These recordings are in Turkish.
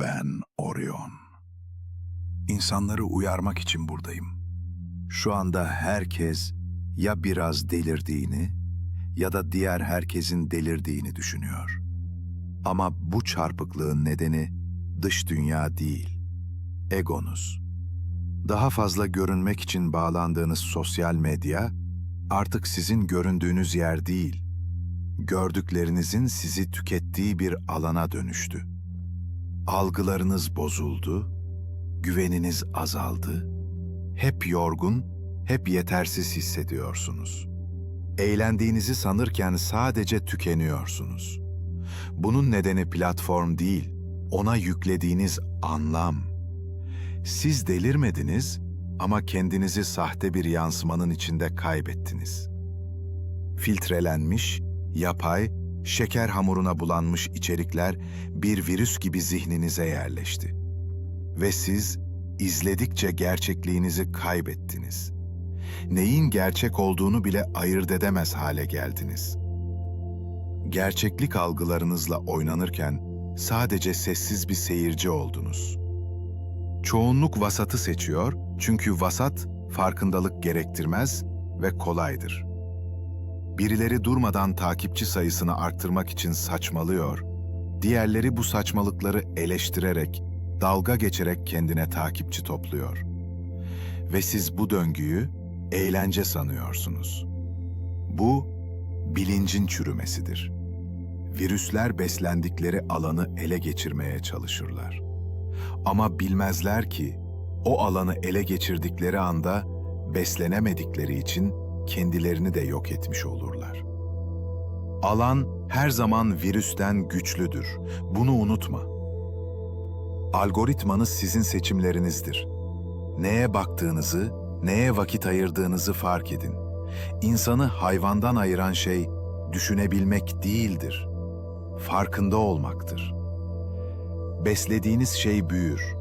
Ben Orion. İnsanları uyarmak için buradayım. Şu anda herkes ya biraz delirdiğini ya da diğer herkesin delirdiğini düşünüyor. Ama bu çarpıklığın nedeni dış dünya değil, egonuz. Daha fazla görünmek için bağlandığınız sosyal medya artık sizin göründüğünüz yer değil, gördüklerinizin sizi tükettiği bir alana dönüştü. Algılarınız bozuldu, güveniniz azaldı, hep yorgun, hep yetersiz hissediyorsunuz. Eğlendiğinizi sanırken sadece tükeniyorsunuz. Bunun nedeni platform değil, ona yüklediğiniz anlam. Siz delirmediniz ama kendinizi sahte bir yansımanın içinde kaybettiniz. Filtrelenmiş, yapay, şeker hamuruna bulanmış içerikler bir virüs gibi zihninize yerleşti. Ve siz izledikçe gerçekliğinizi kaybettiniz. Neyin gerçek olduğunu bile ayırt edemez hale geldiniz. Gerçeklik algılarınızla oynanırken sadece sessiz bir seyirci oldunuz. Çoğunluk vasatı seçiyor çünkü vasat farkındalık gerektirmez ve kolaydır. Birileri durmadan takipçi sayısını arttırmak için saçmalıyor, diğerleri bu saçmalıkları eleştirerek, dalga geçerek kendine takipçi topluyor. Ve siz bu döngüyü eğlence sanıyorsunuz. Bu bilincin çürümesidir. Virüsler beslendikleri alanı ele geçirmeye çalışırlar. Ama bilmezler ki o alanı ele geçirdikleri anda beslenemedikleri için kendilerini de yok etmiş olurlar. Alan her zaman virüsten güçlüdür. Bunu unutma. Algoritmanız sizin seçimlerinizdir. Neye baktığınızı, neye vakit ayırdığınızı fark edin. İnsanı hayvandan ayıran şey düşünebilmek değildir. Farkında olmaktır. Beslediğiniz şey büyür.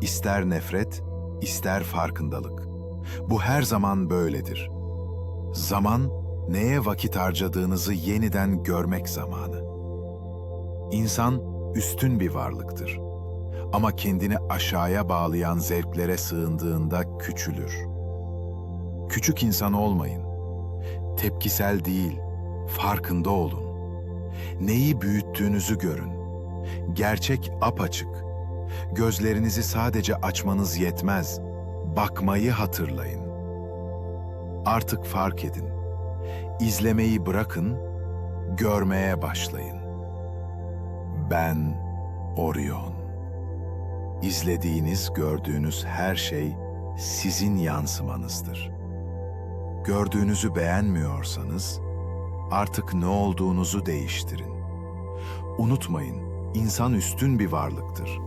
İster nefret, ister farkındalık. Bu her zaman böyledir. Zaman, neye vakit harcadığınızı yeniden görmek zamanı. İnsan üstün bir varlıktır. Ama kendini aşağıya bağlayan zevklere sığındığında küçülür. Küçük insan olmayın. Tepkisel değil, farkında olun. Neyi büyüttüğünüzü görün. Gerçek apaçık. Gözlerinizi sadece açmanız yetmez. Bakmayı hatırlayın. Artık fark edin. İzlemeyi bırakın, görmeye başlayın. Ben Orion. İzlediğiniz, gördüğünüz her şey sizin yansımanızdır. Gördüğünüzü beğenmiyorsanız artık ne olduğunuzu değiştirin. Unutmayın, insan üstün bir varlıktır.